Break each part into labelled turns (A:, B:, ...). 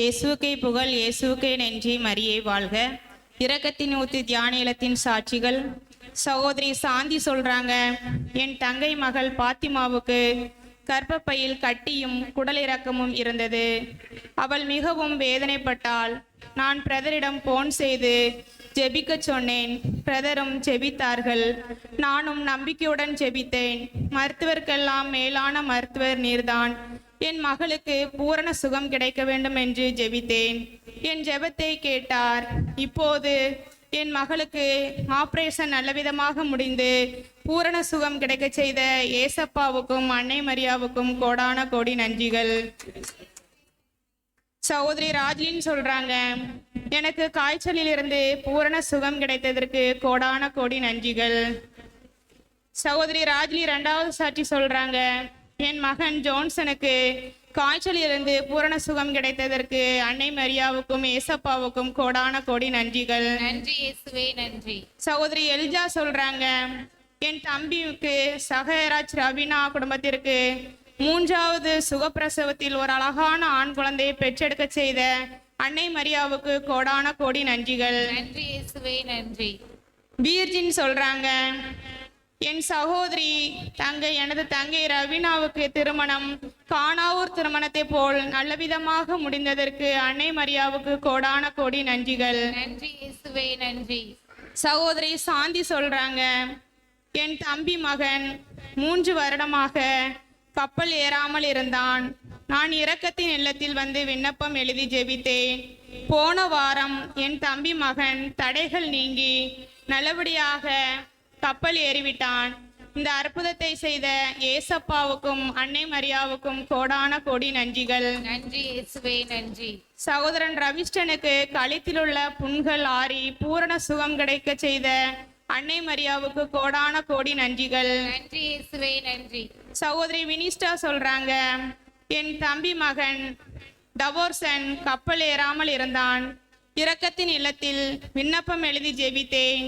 A: இயேசுக்கை புகழ் இயேசுக்கை நன்றி மரியை வாழ்க. இரக்கத்தின் ஊத்து தியான இல்லத்தின் சாட்சிகள். சகோதரி சாந்தி சொல்றாங்க. என் தங்கை மகள் பாத்திமாவுக்கு கர்ப்பப்பையில் கட்டியும் குடலிறக்கமும் இருந்தது. அவள் மிகவும் வேதனைப்பட்டால் நான் பிரதரிடம் போன் செய்து ஜெபிக்க சொன்னேன். பிரதரும் ஜெபித்தார்கள். நானும் நம்பிக்கையுடன் ஜெபித்தேன். மருத்துவர்க்கெல்லாம் மேலான மருத்துவர் நீர்தான். என் மகளுக்கு பூரண சுகம் கிடைக்க வேண்டும் என்று ஜெபித்தேன். என் ஜெபத்தை கேட்டார். இப்போது என் மகளுக்கு ஆப்ரேஷன் நல்லவிதமாக முடிந்து பூரண சுகம் கிடைக்க செய்த ஏசப்பாவுக்கும் அன்னை மரியாவுக்கும் கோடான கோடி நன்றிகள். சகோதரி ராஜ்லின்னு சொல்றாங்க எனக்கு காய்ச்சலில் இருந்து பூரண சுகம் கிடைத்ததற்கு கோடான கோடி நன்றிகள். சகோதரி ராஜ்லி ரெண்டாவது சாட்சி சொல்றாங்க என் மகன் ஜோன்சனுக்கு காய்ச்சலில் இருந்து பூரண சுகம் கிடைத்ததற்கு அன்னை மரியாவுக்கும் ஏசப்பாவுக்கும் கோடான கோடி நன்றிகள்.
B: நன்றி இயேசுவே நன்றி.
A: சகோதரி எல்ஜா சொல்றாங்க என் தம்பிக்கு சகராஜ் ரவினா குடும்பத்திற்கு மூன்றாவது சுகப்பிரசவத்தில் ஒரு அழகான ஆண் குழந்தையை பெற்றெடுக்க செய்த அன்னை மரியாவுக்கு கோடான கோடி நன்றிகள்.
B: நன்றி இயேசுவே நன்றி.
A: பீர்ஜின் சொல்றாங்க என் சகோதரி தங்கை எனது தங்கை ரவீனாவுக்கு திருமணம். காணாவூர் திருமணத்தை போல் நல்லவிதமாக முடிந்ததற்கு அன்னை மரியாவுக்கு கோடான கோடி நன்றிகள்.
B: நன்றி இயேசுவே நன்றி.
A: சகோதரி சாந்தி சொல்றாங்க. என் தம்பி மகன் மூன்று வருடமாக கப்பல் ஏறாமல் இருந்தான். நான் இரக்கத்தின் இல்லத்தில் வந்து விண்ணப்பம் எழுதி ஜெபித்தேன். போன வாரம் என் தம்பி மகன் தடைகள் நீங்கி நல்லபடியாக கப்பல் ஏறிவிட்டான். இந்த அற்புதத்தை செய்த ஏசப்பாவுக்கும் அன்னை மரியாவுக்கும் கோடான கோடி நன்றிகள்.
B: நன்றி இயேசுவே நன்றி.
A: சகோதரன் ரவிஷ்டனுக்கு கழுத்திலுள்ள புண்கள் ஆறி பூரண சுகம் கிடைக்க செய்த அன்னை மரியாவுக்கு கோடான கோடி நன்றிகள்.
B: நன்றி இயேசுவே நன்றி.
A: சகோதரி வினிஸ்டா சொல்றாங்க என் தம்பி மகன் டவோர்சன் கப்பல் ஏறாமல் இருந்தான். இரக்கத்தின் இல்லத்தில் விண்ணப்பம் எழுதி ஜெபித்தேன்.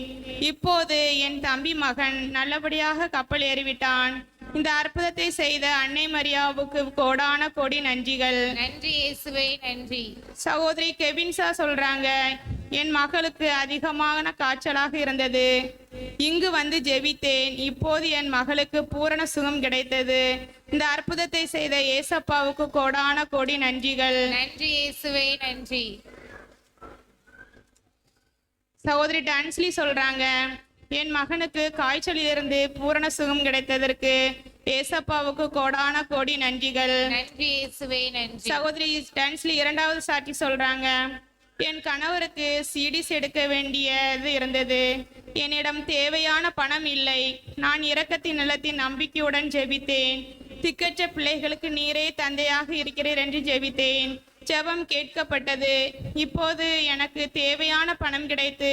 A: இப்போது என் தம்பி மகன் நல்லபடியாக கப்பல் ஏறிவிட்டான். இந்த அற்புதத்தை செய்த அன்னை மரியாவுக்கு கோடான கோடி நன்றிகள்.
B: நன்றி இயேசுவே நன்றி.
A: சகோதரி கெவின்சா சொல்றாங்க என் மகளுக்கு அதிகமான காய்ச்சலாக இருந்தது. இங்கு வந்து ஜெபித்தேன். இப்போது என் மகளுக்கு பூரண சுகம் கிடைத்தது. இந்த அற்புதத்தை செய்த ஏசப்பாவுக்கு கோடான கோடி நன்றிகள்.
B: நன்றி இயேசுவே நன்றி.
A: சகோதரி டான்ஸ்லி சொல்றாங்க என் மகனுக்கு காய்ச்சலிலிருந்து பூரண சுகம் கிடைத்ததற்கு ஏசப்பாவுக்கு கோடான கோடி நன்றிகள்.
B: நன்றி இயேசுவே நன்றி.
A: சகோதரி டான்ஸ்லி இரண்டாவது சாட்சி சொல்றாங்க என் கணவருக்கு சீடிஸ் எடுக்க வேண்டியது இருந்தது. என்னிடம் தேவையான பணம் இல்லை. நான் இரக்கத்தின் நிலத்தின் நம்பிக்கையுடன் ஜெபித்தேன். திக்கற்ற பிள்ளைகளுக்கு நீரே தந்தையாக இருக்கிறீர் என்று ஜெபித்தேன். ஜெபம் கேட்கப்பட்டது. இப்போது எனக்கு தேவையான பணம் கிடைத்து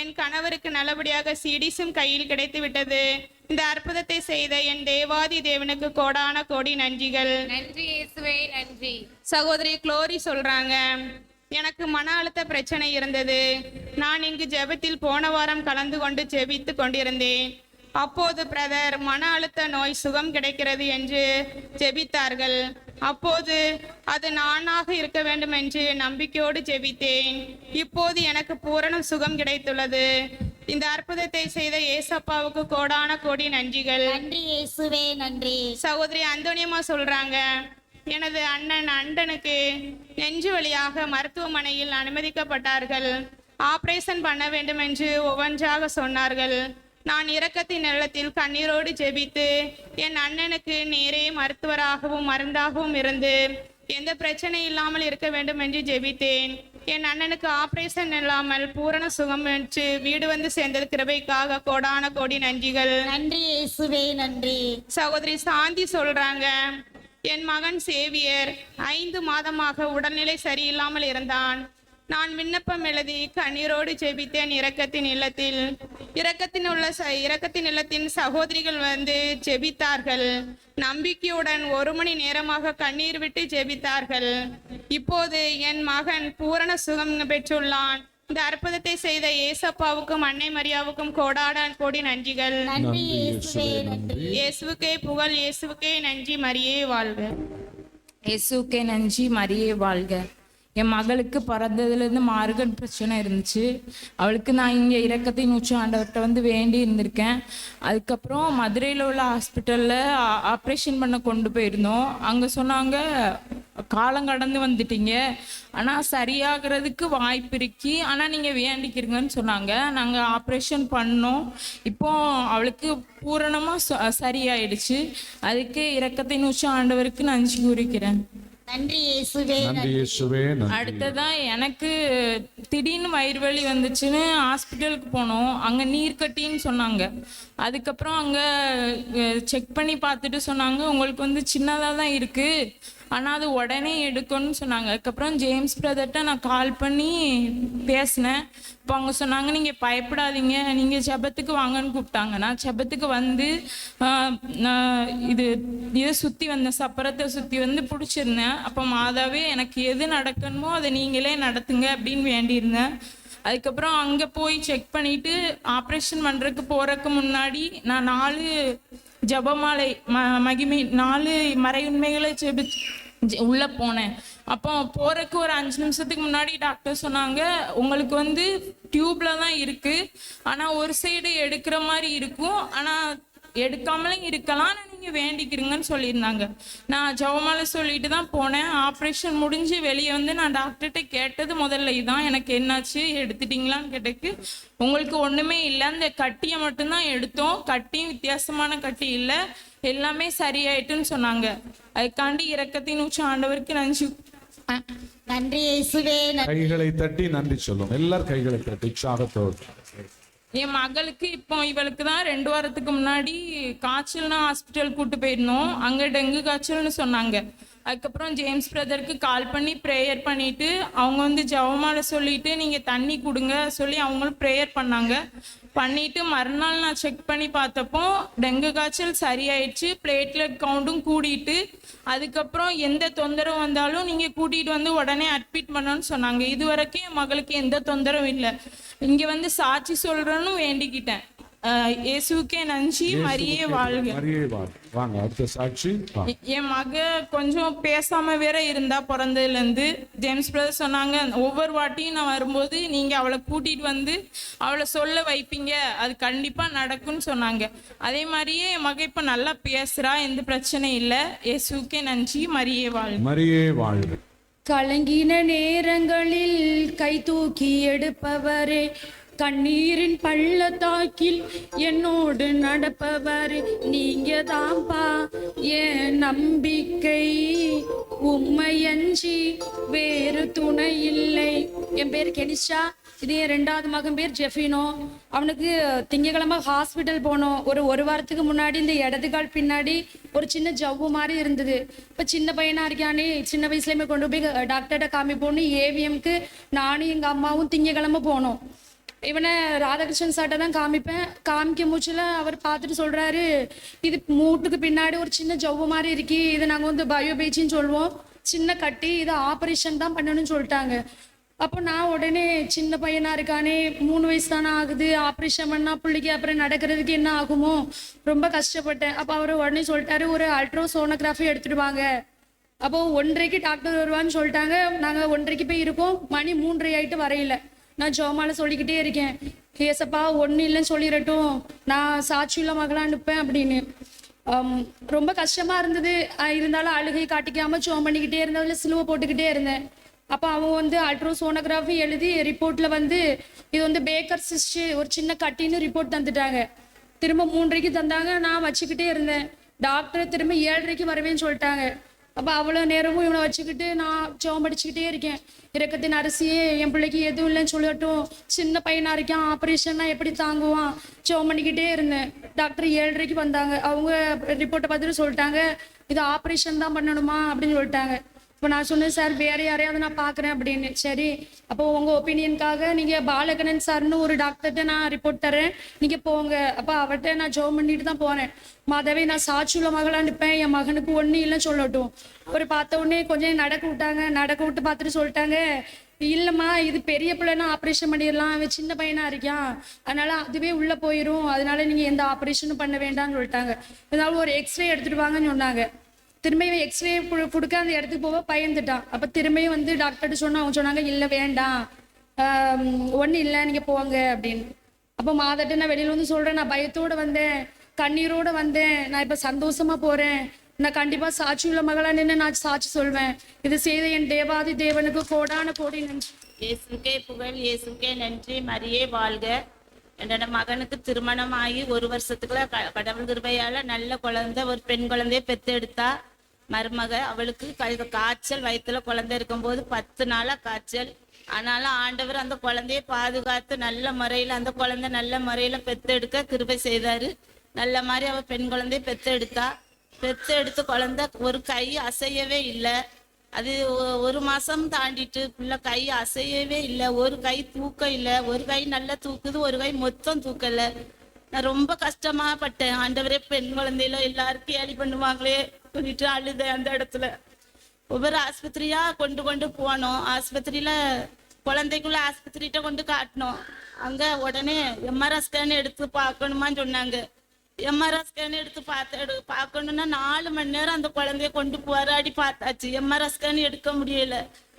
A: என் கணவருக்கு நல்லபடியாக சீடிஸும் கையில் கிடைத்து விட்டது. இந்த அற்புதத்தை செய்த என் தேவாதி தேவனுக்கு கோடான கோடி நன்றிகள்.
B: நன்றி இயேசுவே நன்றி.
A: சகோதரி குளோரி சொல்றாங்க எனக்கு மன அழுத்த பிரச்சனை இருந்தது. நான் இங்கு ஜெபத்தில் போன வாரம் கலந்து கொண்டு ஜெபித்து கொண்டிருந்தேன். அப்போது பிரதர் மன அழுத்த நோய் சுகம் கிடைக்கிறது என்று ஜெபித்தார்கள். அப்போது அது நானாக இருக்க வேண்டும் என்று நம்பிக்கையோடு ஜெபித்தேன். இப்போது எனக்கு பூரண சுகம் கிடைத்துள்ளது. இந்த அற்புதத்தை செய்த ஏசப்பாவுக்கு கோடான கோடி நன்றிகள்.
C: நன்றி இயேசுவே நன்றி.
A: சகோதரி அந்தோனியம்மா சொல்றாங்க எனது அண்ணன் அண்டனுக்கு நெஞ்சு வழியாக மருத்துவமனையில் அனுமதிக்கப்பட்டார்கள். ஆபரேஷன் பண்ண வேண்டும் என்று ஒவ்வொன்றாக சொன்னார்கள். நான் இரக்கத்தின் நிலத்தில் கண்ணீரோடு ஜெபித்து என் அண்ணனுக்கு நேரே மருத்துவராகவும் மருந்தாகவும் இருந்து எந்த பிரச்சனை இல்லாமல் இருக்க வேண்டும் என்று ஜெபித்தேன். என் அண்ணனுக்கு ஆபரேஷன் இல்லாமல் பூரண சுகம் பெற்று வீடு வந்து சேர்ந்தது கிருபைக்காக கோடான கோடி நன்றிகள்.
C: நன்றி இயேசுவே நன்றி.
A: சகோதரி சாந்தி சொல்றாங்க என் மகன் சேவியர் ஐந்து மாதமாக உடல்நிலை சரியில்லாமல் இருந்தான். நான் விண்ணப்பம் எழுதி கண்ணீரோடு ஜெபித்தேன் இரக்கத்தின் இல்லத்தில். இரக்கத்தின் உள்ள ச- இரக்கத்தின் இல்லத்தின் சகோதரிகள் வந்து ஜெபித்தார்கள். நம்பிக்கையுடன் ஒரு மணி நேரமாக கண்ணீர் விட்டு ஜெபித்தார்கள். இப்போது என் மகன் பூரண சுகம் பெற்றுள்ளான். இந்த அற்புதத்தை செய்த ஏசப்பாவுக்கும் அன்னை மரியாவுக்கும் கோடான கோடி நன்றிகள். இயேசுவுக்கே புகழ் இயேசுவுக்கே நன்றி மரியே வாழ்க.
D: இயேசுக்கே நன்றி மரியே வாழ்க. என் மகளுக்கு பிறந்ததுலேருந்து மார்கன் பிரச்சனை இருந்துச்சு. அவளுக்கு நான் இங்கே இறக்கத்தை நூற்றி ஆண்டவர்கிட்ட வந்து வேண்டி இருந்திருக்கேன். அதுக்கப்புறம் மதுரையில் உள்ள ஹாஸ்பிட்டலில் ஆப்ரேஷன் பண்ண கொண்டு போயிருந்தோம். அங்கே சொன்னாங்க காலம் கடந்து வந்துட்டீங்க. ஆனால் சரியாகிறதுக்கு வாய்ப்பு இருக்கு. ஆனால் நீங்கள் வேண்டிக்கிறீங்கன்னு சொன்னாங்க. நாங்கள் ஆப்ரேஷன் பண்ணோம். இப்போ அவளுக்கு பூரணமாக சரியாயிடுச்சு. அதுக்கு இறக்கத்தை நூற்றி ஆண்டவருக்கு நன்றி கூறிக்கிறேன்.
C: நன்றி இயேசுவே
E: நன்றி இயேசுவே நன்றி.
D: அடுத்ததான் எனக்கு திடீர்னு வயிறு வலி வந்துச்சுன்னு ஹாஸ்பிட்டலுக்கு போனோம். அங்கே நீர் கட்டின்னு சொன்னாங்க. அதுக்கப்புறம் அங்கே செக் பண்ணி பார்த்துட்டு சொன்னாங்க. உங்களுக்கு வந்து சின்னதாக தான் இருக்குது ஆனால் அது உடனே எடுக்கணும்னு சொன்னாங்க. அதுக்கப்புறம் ஜேம்ஸ் பிரதர்கிட்ட நான் கால் பண்ணி பேசினேன். இப்போ அவங்க சொன்னாங்க நீங்கள் பயப்படாதீங்க. நீங்கள் ஜெபத்துக்கு வாங்கன்னு கூப்பிட்டாங்க. நான் ஜெபத்துக்கு வந்து நான் இது இதை சுற்றி வந்தேன். சப்பரத்தை சுற்றி வந்து பிடிச்சிருந்தேன். அப்போ மாதாவே எனக்கு எது நடக்கணுமோ அதை நீங்களே நடத்துங்க அப்படின்னு வேண்டியிருந்தேன். அதுக்கப்புறம் அங்கே போய் செக் பண்ணிட்டு ஆப்ரேஷன் பண்ணுறதுக்கு போகிறதுக்கு முன்னாடி நான் நாலு ஜபமாலை ம மகிமை நாலு மறையுண்மைகளை ஜெபி ஜெ- உள்ள போனேன். அப்போ போறதுக்கு ஒரு அஞ்சு நிமிஷத்துக்கு முன்னாடி டாக்டர் சொன்னாங்க உங்களுக்கு வந்து டியூப்ல தான் இருக்கு. ஆனா ஒரு சைடு எடுக்கிற மாதிரி இருக்கும். ஆனா எடுக்காமலும் இருக்கலாம் ஆனா நீங்க வேண்டிக்கிறீங்கன்னு சொல்லியிருந்தாங்க. நான் ஜவமால சொல்லிட்டு தான் போனேன். ஆப்ரேஷன் முடிஞ்சு வெளியே வந்து நான் டாக்டர்கிட்ட கேட்டது முதல்ல இதான் எனக்கு என்னாச்சு? எடுத்துட்டீங்களான்னு கேட்டதுக்கு உங்களுக்கு ஒண்ணுமே இல்லை. அந்த கட்டியை மட்டும்தான் எடுத்தோம். கட்டியும் வித்தியாசமான கட்டி இல்லை. எல்லாமே சரியாயிட்டுன்னு சொன்னாங்க. அதுக்காண்டி இரக்கத்தின் உச்ச ஆண்டவருக்கு நன்றி.
C: நன்றி
E: கைகளை தட்டி நன்றி சொல்லும். எல்லார் கைகளை தட்டி உற்சாகத்தோடு
D: என் மகளுக்கு இப்போ இவளுக்கு தான் ரெண்டு வாரத்துக்கு முன்னாடி காய்ச்சல்னா ஹாஸ்பிட்டல் கூட்டு போயிருந்தோம் அங்கே டெங்கு காய்ச்சல்னு சொன்னாங்க. அதுக்கப்புறம் ஜேம்ஸ் பிரதருக்கு கால் பண்ணி ப்ரேயர் பண்ணிட்டு அவங்க வந்து ஜவமால சொல்லிட்டு நீங்கள் தண்ணி கொடுங்க சொல்லி அவங்களும் ப்ரேயர் பண்ணாங்க. பண்ணிட்டு மறுநாள் நான் செக் பண்ணி பார்த்தப்போ டெங்கு காய்ச்சல் சரியாயிடுச்சு. பிளேட்லெட் கவுண்டும் கூடிட்டு அதுக்கப்புறம் எந்த தொந்தரவு வந்தாலும் நீங்கள் கூட்டிகிட்டு வந்து உடனே அட்மிட் பண்ணணும்னு சொன்னாங்க. இது வரைக்கும் என் மகளுக்கு எந்த தொந்தரவும் இல்லை. இங்கே வந்து சாட்சி சொல்கிறேன்னு வேண்டிக்கிட்டேன். இயேசுக்கே நன்றி. மரியே வாழ்க.
E: மரியே வாழ் வாங்க அடுத்த சாட்சி.
D: என் மக கொஞ்சம் பேசாம வேற இருந்தா பிறந்ததுல இருந்து ஜேம்ஸ் பிரதர் சொன்னாங்க ஒவ்வொரு வாட்டியும் நான் வரும்போது நீங்க அவளை கூட்டிட்டு வந்து அவளை சொல்ல வைப்பீங்க. அது கண்டிப்பா நடக்கும்னு சொன்னாங்க. அதே மாதிரியே என் மக இப்ப நல்லா பேசுறா எந்த பிரச்சனையும் இல்லை. இயேசுக்கே நன்றி. மரியே வாழ்க.
E: மரியே வாழ்க.
F: கலங்கின நேரங்களில் கை தூக்கி எடுப்பவரே கண்ணீரின் பள்ளத்தாக்கில் என்னோடு நடப்பவர் நீங்க தாம்பா என் நம்பிக்கை உம்மை அஞ்சி வேறு துணை இல்லை என் பேர் கெனிஷா. இது என் ரெண்டாவது மகன் பேர் ஜெஃபினோ. அவனுக்கு திங்கக்கிழமை ஹாஸ்பிட்டல் போனோம். ஒரு ஒரு வாரத்துக்கு முன்னாடி இந்த இடது கால் பின்னாடி ஒரு சின்ன ஜவ்வு மாதிரி இருந்தது. இப்போ சின்ன பையனாக இருக்கானே. சின்ன வயசுலேயுமே கொண்டு போய் டாக்டர்கிட்ட காமிப்போன்னு ஏவிஎம்க்கு நானும் எங்கள் அம்மாவும் திங்கக்கிழமை போனோம். இவனை ராதாகிருஷ்ணன் சார்ட்ட தான் காமிப்பேன். காமிக்க மூச்சில் அவர் பார்த்துட்டு சொல்கிறாரு இது மூட்டுக்கு பின்னாடி ஒரு சின்ன ஜவ்வு மாதிரி இருக்கு இதை நாங்கள் வந்து பயோபேச்சின்னு சொல்லுவோம். சின்ன கட்டி இதை ஆப்ரேஷன் தான் பண்ணணும்னு சொல்லிட்டாங்க. அப்போ நான் உடனே சின்ன பையனாக இருக்கானே மூணு வயசு தானே ஆகுது ஆப்ரேஷன் பண்ணால் பிள்ளைக்கு அப்புறம் நடக்கிறதுக்கு என்ன ஆகுமோ? ரொம்ப கஷ்டப்பட்டேன். அப்போ அவர் உடனே சொல்லிட்டாரு ஒரு அல்ட்ரோ சோனோகிராஃபி எடுத்துட்டு வாங்க அப்போ ஒன்றரைக்கு டாக்டர் வருவான்னு சொல்லிட்டாங்க. நாங்கள் ஒன்றரைக்கு போய் இருக்கோம் மணி மூன்றரை ஆகிட்டு வரையில. நான் ஜோமால சொல்லிக்கிட்டே இருக்கேன். ஏசப்பா ஒன்றும் இல்லைன்னு சொல்லிடட்டும் நான் சாட்சியுள்ள மகளா அனுப்பேன் அப்படின்னு. ரொம்ப கஷ்டமா இருந்தது. இருந்தாலும் அழுகை காட்டிக்காம ஜோம் பண்ணிக்கிட்டே இருந்ததுல சிலுவை போட்டுக்கிட்டே இருந்தேன். அப்போ அவன் வந்து அல்ட்ரோ சோனோகிராஃபி எழுதி ரிப்போர்ட்டில் வந்து இது வந்து பேக்கர் சிஸ்டு ஒரு சின்ன கட்டின்னு ரிப்போர்ட் தந்துட்டாங்க. திரும்ப மூன்றரைக்கு தந்தாங்க. நான் வச்சுக்கிட்டே இருந்தேன். டாக்டர் திரும்ப ஏழரைக்கு வருவேன்னு சொல்லிட்டாங்க. அப்போ அவ்வளோ நேரமும் இவனை வச்சுக்கிட்டு நான் ஜெபம் படிச்சுக்கிட்டே இருக்கேன். இறக்கத்தின் அரிசியே என் பிள்ளைக்கு எதுவும் இல்லைன்னு சொல்லட்டும். சின்ன பையனாக இருக்கான் ஆப்ரேஷன்னா எப்படி தாங்குவான்? ஜெபம் பண்ணிக்கிட்டே இருந்தேன். டாக்டர் ஏழரைக்கு வந்தாங்க. அவங்க ரிப்போர்ட்டை பார்த்துட்டு சொல்லிட்டாங்க இது ஆப்ரேஷன் தான் பண்ணணுமா அப்படின்னு சொல்லிட்டாங்க. இப்போ நான் சொன்னேன் சார் வேற யாரையாவது நான் பார்க்குறேன் அப்படின்னு. சரி அப்போ உங்கள் ஒப்பீனியனுக்காக நீங்கள் பாலகணன் சார்னு ஒரு டாக்டர்கிட்ட நான் ரிப்போர்ட் தரேன் நீங்கள் போங்க. அப்போ அவர்கிட்ட நான் ஜோம் பண்ணிட்டு தான் போனேன் மாதவே நான் சாட்சியுள்ள மகளா நிற்பேன் என் மகனுக்கு ஒன்றும் இல்லைன்னு சொல்லட்டும். அவர் பார்த்த உடனே கொஞ்சம் நடக்க விட்டாங்க. நடக்க விட்டு பார்த்துட்டு சொல்லிட்டாங்க. இல்லைம்மா இது பெரிய பிள்ளைனா ஆப்ரேஷன் பண்ணிடலாம். அவன் சின்ன பையனா இருக்கான். அதனால அதுவே உள்ள போயிடும் அதனால நீங்க எந்த ஆப்ரேஷனும் பண்ண வேண்டாம்னு சொல்லிட்டாங்க. இருந்தாலும் ஒரு எக்ஸ்ரே எடுத்துட்டு வாங்கன்னு சொன்னாங்க. திரும்பியும் எக்ஸ்ரே கொடுக்க அந்த இடத்துக்கு போக பயந்துட்டான். அப்போ திரும்பியும் வந்து டாக்டர்கிட்ட சொன்னா அவங்க சொன்னாங்க இல்லை வேண்டாம். ஒன்றும் இல்லை நீங்கள் போங்க அப்படின்னு. அப்போ மாதட்ட நான் வெளியில் வந்து சொல்கிறேன் நான் பயத்தோடு வந்தேன். கண்ணீரோடு வந்தேன். நான் இப்போ சந்தோஷமாக போகிறேன் நான் கண்டிப்பாக சாட்சி உள்ள மகளாக நின்று நான் சாட்சி சொல்வேன். இது செய்த என் தேவாதி தேவனுக்கு கோடான கோடி நன்றி.
G: இயேசுக்கே புகழ் இயேசுக்கே நன்றி. மரியே வாழ்க. என்னோட மகனுக்கு திருமணம் ஆகி ஒரு வருஷத்துக்குள்ள க- கடவுள் கிருபையால நல்ல குழந்தை ஒரு பெண் குழந்தைய பெத்தெடுத்தா மருமக அவளுக்கு காய்ச்சல் வயிற்றுல குழந்தை இருக்கும்போது பத்து நாளாக காய்ச்சல். ஆனாலும் ஆண்டவர் அந்த குழந்தைய பாதுகாத்து நல்ல முறையில் அந்த குழந்தை நல்ல முறையில் பெத்தெடுக்க கிருபை செய்தாரு. நல்ல மாதிரி அவள் பெண் குழந்தைய பெத்தெடுத்தா பெத்தெடுத்து குழந்தை ஒரு கை அசையவே இல்லை. அது ஒ- ஒரு மாசம் தாண்டிட்டு புள்ள கை அசையவே இல்லை. ஒரு கை தூக்கம் இல்லை. ஒரு கை நல்லா தூக்குது ஒரு கை மொத்தம் தூக்கலை. நான் ரொம்ப கஷ்டமா பட்டேன் ஆண்டவரே பெண் குழந்தையில எல்லாருக்கும் ஏழி பண்ணுவாங்களே. சொல்லிட்டு அழுதேன் அந்த இடத்துல. ஒவ்வொரு ஆஸ்பத்திரியா கொண்டு கொண்டு போனோம். ஆஸ்பத்திரியில குழந்தைக்குள்ள ஆஸ்பத்திரிகிட்ட கொண்டு காட்டினோம். அங்க உடனே எம்ஆர்ஐ ஸ்கேன் எடுத்து பார்க்கணுமான்னு சொன்னாங்க. எம்ஆர்ஐ ஸ்கேன் எடுத்து பார்த்து எடு பார்க்கணும்னா நாலு மணி நேரம் அந்த குழந்தைய கொண்டு போராடி பார்த்தாச்சு. எம்ஆர்ஐ ஸ்கேன் எடுக்க முடியல.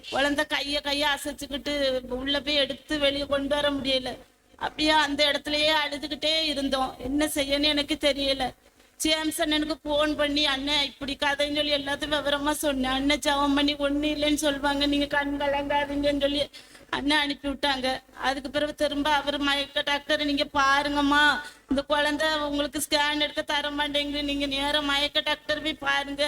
G: குழந்தை கையை கையை அசைச்சுக்கிட்டு உள்ள போய் எடுத்து வெளியே கொண்டு வர முடியல. அப்படியே அந்த இடத்துலயே அழுதுகிட்டே இருந்தோம். என்ன செய்யன்னு எனக்கு தெரியல. ஜேம்ஸ் அண்ணனுக்கு ஃபோன் பண்ணி அண்ணன் இப்படி கதைன்னு சொல்லி எல்லாத்தையும் விவரமா சொன்னேன். அண்ணன் ஜெபம் பண்ணி ஒன்றும் இல்லைன்னு சொல்லுவாங்க. நீங்க கண் கலங்காதீங்கன்னு சொல்லி அண்ணன் அனுப்பி விட்டாங்க. அதுக்கு பிறகு திரும்ப அவர் மயக்க டாக்டர் நீங்க பாருங்கம்மா. இந்த குழந்தை உங்களுக்கு ஸ்கேன் எடுக்க தர மாட்டேங்குது. நீங்க நேரம் மயக்க டாக்டர் போய் பாருங்க.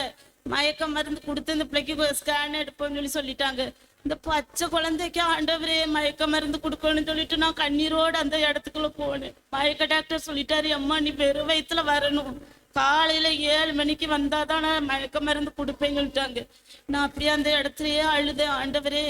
G: மயக்க மருந்து கொடுத்து இந்த பிள்ளைக்கு ஸ்கேன் எடுப்போம்னு சொல்லி சொல்லிட்டாங்க. இந்த பச்சை குழந்தைக்கு ஆண்டவரே மயக்க மருந்து கொடுக்கணும்னு சொல்லிட்டு நான் கண்ணீரோட அந்த இடத்துக்குள்ள போனேன். மயக்க டாக்டர் சொல்லிட்டாரு அம்மா நீ வெறும் வயித்துல வரணும். காலையில ஏழு மணிக்கு வந்தாதான் நான் மயக்க மருந்து கொடுப்பேங்கன்ட்டாங்க. நான் அப்படியே அந்த இடத்துலயே அழுதேன். ஆண்டவரே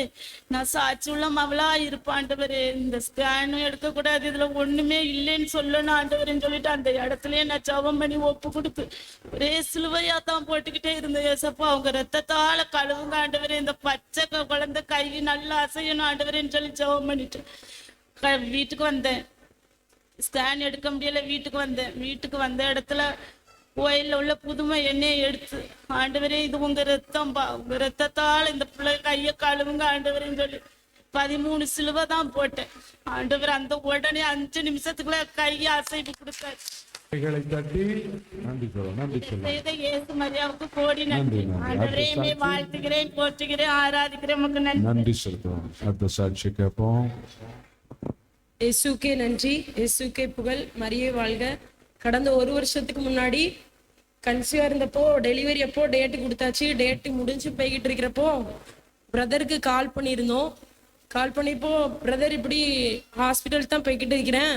G: நான் சாட்சி உள்ள மவளா இருப்பேன் ஆண்டவரே. இந்த ஸ்கேனும் எடுக்க கூடாது. இதுல ஒண்ணுமே இல்லைன்னு சொல்லணும் ஆண்டவரேன்னு சொல்லிட்டு அந்த இடத்துலயே நான் ஜெபம் பண்ணி ஒப்பு கொடுத்து ஒரே சிலுவையா தான் போட்டுக்கிட்டே இருந்தேன் ஏசப்பா. அவங்க ரத்தத்தால கழுவுங்க ஆண்டவரே. இந்த பச்சை குழந்தை கை நல்லா அசையணும் ஆண்டவரேன்னு சொல்லி ஜெபம் பண்ணிட்டு வீட்டுக்கு வந்தேன். ஸ்கேன் எடுக்க முடியல வீட்டுக்கு வந்தேன். வீட்டுக்கு வந்த இடத்துல கோயில்ல உள்ள புதுமை எண்ணெயை எடுத்து ஆண்டவரே இது உங்க ரத்தம் பா உங்க ரத்தத்தால் இந்த பிள்ளை கையை கழுவுங்க ஆண்டவரேன்னு சொல்லி பதிமூணு சிலுவை தான் போட்டேன். ஆண்டவர் அந்த உடனே அஞ்சு நிமிஷத்துக்குள்ள கையை அசைவு கொடுத்தாரு.
E: கைகளை தட்டி நன்றி நன்றி சொல்லுவோம்
G: செய்த இயேசு மரியாவுக்கு கோடி நன்றி.
E: நன்றி, நன்றி.
G: ஆண்டவரே மே வாழ்த்துகிறேன் போற்றுகிறேன் ஆராதிக்கிறேன் உமக்கு நன்றி.
E: நன்றி செலுத்துவோம். அடுத்த சாட்சி கேட்போம்.
H: இயேசுக்கே நன்றி. இயேசுக்கே புகழ். மரியே வாழ்க. கடந்த ஒரு வருஷத்துக்கு முன்னாடி கன்சியூவா இருந்தப்போ டெலிவரி அப்போ டேட்டு கொடுத்தாச்சு. டேட்டு முடிஞ்சு போய்கிட்டு இருக்கிறப்போ பிரதருக்கு கால் பண்ணியிருந்தோம். கால் பண்ணிப்போ பிரதர் இப்படி ஹாஸ்பிட்டல் தான் போய்கிட்டு இருக்கிறேன்.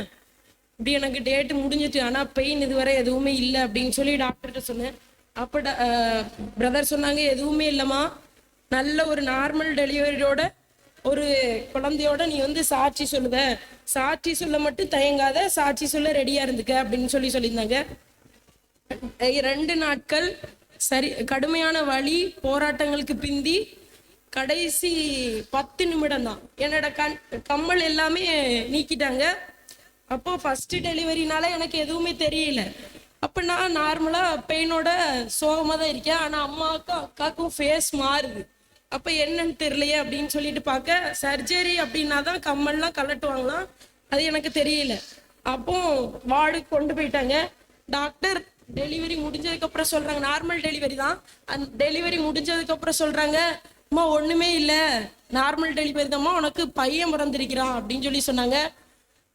H: இப்படி எனக்கு டேட்டு முடிஞ்சிட்டு ஆனால் பெயின் இதுவரை எதுவுமே இல்லை அப்படின்னு சொல்லி டாக்டர்கிட்ட சொன்னேன். அப்போ பிரதர் சொன்னாங்க எதுவுமே இல்லைம்மா. நல்ல ஒரு நார்மல் டெலிவரியோட ஒரு குழந்தையோட நீ வந்து சாட்சி சொல்லுவ. சாட்சி சொல்ல மட்டும் தயங்காத சாட்சி சொல்ல ரெடியா இருந்துக்க அப்படின்னு சொல்லி சொல்லியிருந்தாங்க. ரெண்டு நாட்கள் சரி கடுமையான வழி போராட்டங்களுக்கு பிந்தி கடைசி பத்து நிமிடம் தான் என்னோட கண் கம்மல் எல்லாமே நீக்கிட்டாங்க. அப்போ ஃபர்ஸ்ட் டெலிவரினால எனக்கு எதுவுமே தெரியல. அப்போ நான் நார்மலாக பெயினோட சோகமாக தான் இருக்கேன். ஆனால் அம்மாவுக்கும் அக்காவுக்கும் ஃபேஸ் மாறுது. அப்போ என்னன்னு தெரியலையே அப்படின்னு சொல்லிட்டு பார்க்க சர்ஜரி அப்படின்னா தான் கம்மல்லாம் கலட்டுவாங்களாம்? அது எனக்கு தெரியல. அப்போ வார்டுக்கு கொண்டு போயிட்டாங்க. டாக்டர் டெலிவரி முடிஞ்சதுக்கு அப்புறம் சொல்றாங்க நார்மல் டெலிவரி தான். அந்த டெலிவரி முடிஞ்சதுக்கு அப்புறம் சொல்றாங்க அம்மா ஒண்ணுமே இல்லை. நார்மல் டெலிவரி தான்மா உனக்கு பையன் பிறந்திருக்கிறான். அப்படின்னு சொல்லி சொன்னாங்க.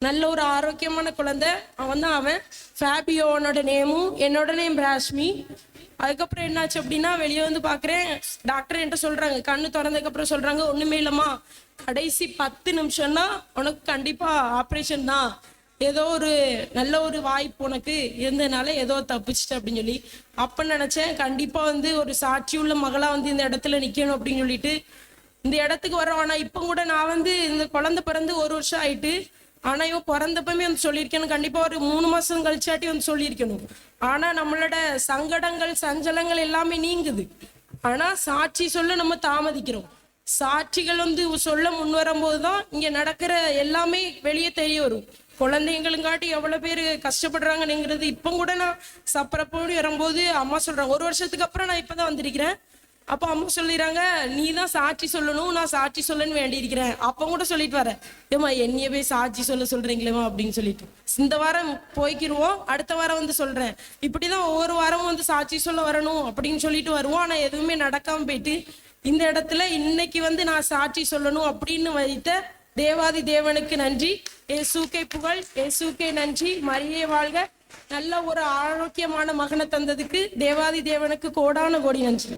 H: நல்ல ஒரு ஆரோக்கியமான குழந்தை. அவன் தான் அவன். ஃபேபியோனோட நேமும் என்னோட நேம் ராஷ்மி அதுக்கப்புறம் என்னாச்சு அப்படின்னா வெளியே வந்து பார்க்குறேன். டாக்டர் என்கிட்ட சொல்கிறாங்க கண்ணு திறந்ததுக்கப்புறம் சொல்கிறாங்க ஒன்றுமே இல்லைம்மா. கடைசி பத்து நிமிஷம்னா உனக்கு கண்டிப்பாக ஆப்ரேஷன் தான். ஏதோ ஒரு நல்ல ஒரு வாய்ப்பு உனக்கு. இருந்ததுனால ஏதோ தப்பிச்சிட்ட அப்படின்னு சொல்லி. அப்போ நினச்சேன் கண்டிப்பாக வந்து ஒரு சாட்சியுள்ள மகளாக வந்து இந்த இடத்துல நிற்கணும் அப்படின்னு சொல்லிட்டு. இந்த இடத்துக்கு வரோம் ஆனால் இப்போ கூட நான் வந்து இந்த குழந்தை பிறந்து ஒரு வருஷம் ஆயிட்டு ஆனா இவன் பிறந்தப்பமே வந்து சொல்லியிருக்கணும். கண்டிப்பா ஒரு மூணு மாசம் கழிச்சாட்டி வந்து சொல்லியிருக்கணும். ஆனா நம்மளோட சங்கடங்கள் சஞ்சலங்கள் எல்லாமே நீங்குது. ஆனா சாட்சி சொல்ல நம்ம தாமதிக்கிறோம். சாட்சிகள் வந்து சொல்ல முன் வரும்போது தான் இங்க நடக்கிற எல்லாமே வெளியே தெரிய வரும். குழந்தைங்களுங்காட்டி எவ்வளோ பேர் கஷ்டப்படுறாங்கன்னுங்கிறது இப்போ கூட நான் சப்பரப்போடு வரும்போது அம்மா சொல்கிறாங்க ஒரு வருஷத்துக்கு அப்புறம் நான் இப்போ தான் வந்திருக்கிறேன். அப்போ அம்மா சொல்லிடுறாங்க நீ தான் சாட்சி சொல்லணும் நான் சாட்சி சொல்லணும்னு வேண்டியிருக்கிறேன். அப்போ கூட சொல்லிட்டு வரேன். ஏம்மா என்னைய போய் சாட்சி சொல்ல சொல்றீங்களேமா அப்படின்னு சொல்லிட்டு. இந்த வாரம் போய்க்கிருவோம் அடுத்த வாரம் வந்து சொல்கிறேன் இப்படி தான் ஒவ்வொரு வாரமும் வந்து சாட்சி சொல்ல வரணும் அப்படின்னு சொல்லிட்டு வருவோம். ஆனால் எதுவுமே நடக்காமல் போயிட்டு இந்த இடத்துல இன்னைக்கு வந்து நான் சாட்சி சொல்லணும் அப்படின்னு வைத்த தேவாதி தேவனுக்கு நன்றி. ஏசுக்கே புகழ் ஏசுக்கே நன்றி. மரியே வாழ்க. நல்ல ஒரு ஆரோக்கியமான மகனை தந்ததுக்கு தேவாதி தேவனுக்கு கோடான கோடி நன்றி.